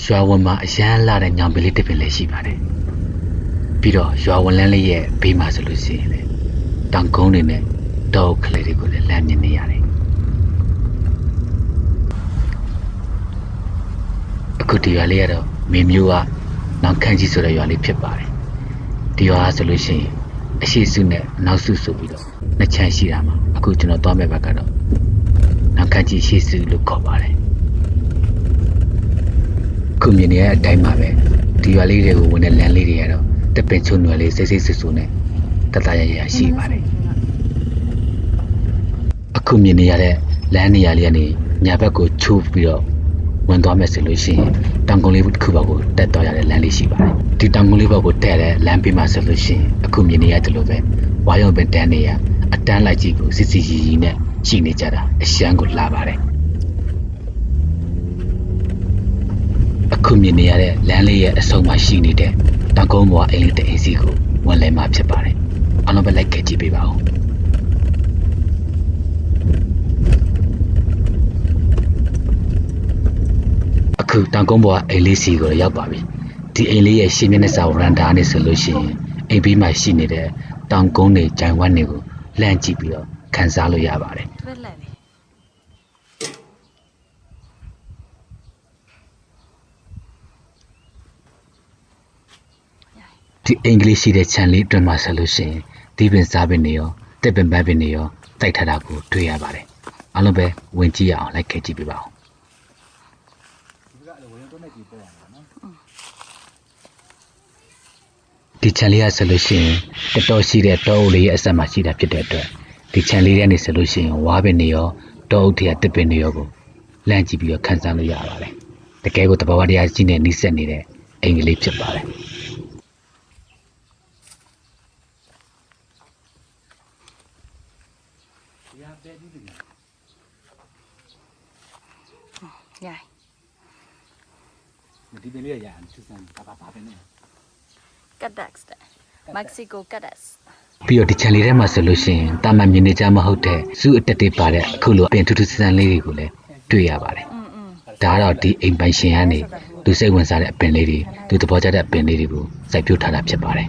ရွာဝန်မှာအရန်လာတဲ့ညောင်ပင်လေးတစ်ပင်လည်းရှိပါတယ်ပြီးတော့ရွာဝန်လန်းလေးရဲ့ဘေးမှာဆိုလို့ရှိရင်လေတောင်ကုန်းတွေနဲ့တောအုပ်ကလေးတွေကိုလည်းလမ်းမြင်နေရတယ်အခုဒီရွာလေးကတော့မင်းမျိုးကနောက်ခန့်ကြီးဆိုတဲ့ရွာလေးဖြစ်ပါတယ်ဒီရွာကဆိုလို့ရှိရင်အရှိစုနဲ့အနောက်စုဆိုပြီးတော့နှစ်ချမ်းရှိတာမှာအခုကျွန်တော်သွားမဲ့ဘက်ကတော့နောက်ခန့်ကြီးရှိစုလို့ခေါ်ပါတယ် ခုမြင်နေတဲ့အတိုင်းပါပဲဒီရွာလေးတွေကိုဝင်တဲ့လမ်းလေးတွေကတော့တပင်ချုံနွယ်လေးစိတ်စိတ်ဆူဆူနဲ့တတရရရရှိပါတယ်အခုမြင်နေရတဲ့လမ်းနေရာလေးကနေညာဘက်ကိုချိုးပြီးတော့ဝင်သွားမယ်ဆိုလို့ရှိရင်တောင်ကုန်းလေးတစ်ခုဘက်ကိုတက်သွားရတဲ့လမ်းလေးရှိပါတယ်ဒီတောင်ကုန်းလေးဘက်ကိုတက်တဲ့လမ်းပြီးမှဆိုလို့ရှိရင်အခုမြင်နေရတယ်လို့ပဲဝါရုံပင်တန်းနေရအတန်းလိုက်ကြီးကိုစစ်စစ်ရီရီနဲ့ရှိနေကြတာအရှမ်းကိုလာပါတယ် အခုမြင်နေရတဲ့လမ်းလေးရဲ့အဆုံးမှာရှိနေတဲ့တောင်ကုန်းဘွားအိမ်လေးတစ်အိမ်စီကိုဝင်လဲမှာဖြစ်ပါတယ်။အားလုံးပဲလိုက်ခဲ့ကြည့်ပေးပါဦး။အခုတောင်ကုန်းဘွားအိမ်လေးစီကိုရောက်ပါပြီ။ဒီအိမ်လေးရဲ့ရှင်းမျက်နှာစာဝရန်တာနဲ့ဆိုလို့ရှိရင်အိမ်ဘေးမှာရှိနေတဲ့တောင်ကုန်းတွေဂျိုင်ဝမ်တွေကိုလှမ်းကြည့်ပြီးတော့ခန်းစားလို့ရပါတယ် တွက်လက်လေ ဒီအင်္ဂလိပ်ရှိတဲ့ခြံလေးအတွင်းမှာဆက်လို့ရှိရင်ဒီပင်စားပင်တွေရောတက်ပင်ပန်းပင်တွေရောတိုက်ထားတာကိုတွေ့ရပါတယ်အားလုံးပဲဝင်ကြည့်ရအောင်လိုက်ခဲ့ကြည့်ပြပါဦးဒီခြံလေးကဆက်လို့ရှိရင်တတော်ရှိတဲ့တောအုပ်လေးရဲ့အဆက်မှာရှိတာဖြစ်တဲ့အတွက်ဒီခြံလေးထဲနေဆက်လို့ရှိရင်ဝါပင်တွေရောတောအုပ်တွေကတက်ပင်တွေရောကိုလန့်ကြည့်ပြီးတော့ခန်းစားလို့ရပါတယ်တကယ်ကိုတဘာဝတရားကြီးနဲ့နှိစက်နေတဲ့အင်္ဂလိပ်ဖြစ်ပါတယ် ရိုင် ဒီပင်လေးရရအောင်သူစမ်းပါပါပါပဲနဲ့ ကတ်ဒက်စ်တဲ့မက္ကဆီကိုကတ်ဒက်စ် ပြီးတော့ဒီ channel လေးထဲမှာဆိုလို့ရှိရင်တာမန်မြင်နေကြမဟုတ်တဲ့ဇူအတက်တွေပါတဲ့အခုလိုအပင်ထူးထူးဆန်းဆန်းလေးတွေကိုလည်းတွေ့ရပါတယ် อืมอืม ဒါကတော့ဒီအိမ်ပိုင်ရှင်ကနေလူစိတ်ဝင်စားတဲ့အပင်လေးတွေသူသဘောကျတဲ့အပင်လေးတွေကိုစိုက်ပျိုးထားတာဖြစ်ပါတယ်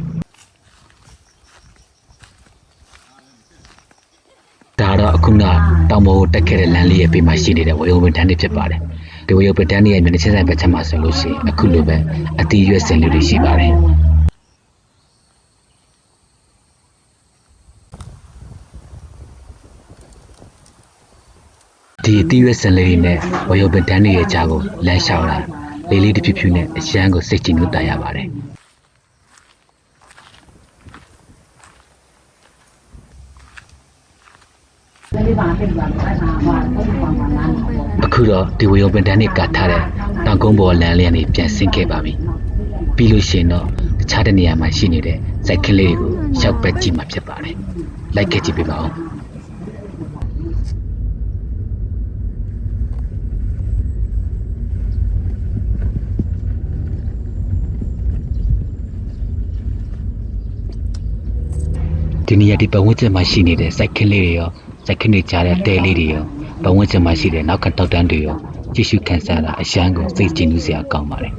ခုကတောင်ပေါ်ကိုတက်ခဲ့တဲ့လမ်းလေးရဲ့ဘေးမှာရှိနေတဲ့ဝေယုံပင်တန်းတွေဖြစ်ပါတယ်ဒီဝေယုံပင်တန်းတွေရဲ့မျက်နှာချင်းဆိုင်ဘက်ချက်မှာဆိုလို့ရှိရင်အခုလိုပဲအတီးရွက်စင်လေးတွေရှိပါတယ်ဒီအတီးရွက်စံလေးတွေနဲ့ဝေယုံပင်တန်းတွေရဲ့ကြားကိုလမ်းလျှောက်လာလေးလေးတစ်ဖြူဖြူနဲ့အရန်ကိုစိတ်ကြည်နူးတာရပါတယ် အခုတော့ဒီဝေယုံပင်တန်းတွေကတ်ထားတဲ့တောင်ကုန်းပေါ်လမ်းလေးကနေပြန်ဆင်းခဲ့ပါပြီပြီးလို့ရှိရင်တော့တခြားတစ်နေရာမှာရှိနေတဲ့စိုက်ကလေးတွေကိုရောက်ပဲကြည့်မှာဖြစ်ပါတယ်လိုက်ခဲ့ကြည့်ပေးပါဦးဒီနေရာဒီပတ်ဝန်းကျင်မှာရှိနေတဲ့စိုက်ခင်းလေးတွေရော စိုက်ခင်းတွေကြားတဲ့တဲလေးတွေရောပတ်ဝန်းကျင်မှာရှိတဲ့နောက်ခံတောက်တန်းတွေရောကြည့်ရှုခန်းစားတာအရန်ကိုစိတ်ကြည်နူးစရာကောင်းပါတယ်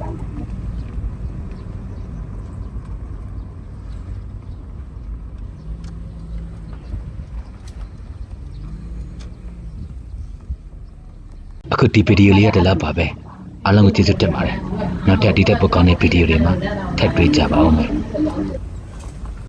အခုဒီဗီဒီယိုလေးရတလားပါပဲအားလုံးကိုကျေးဇူးတင်ပါတယ်နောက်ထပ်ဒီတက်ပုတ်ကောင်းတဲ့ဗီဒီယိုတွေမှာထပ်တွေ့ကြပါဦးမယ်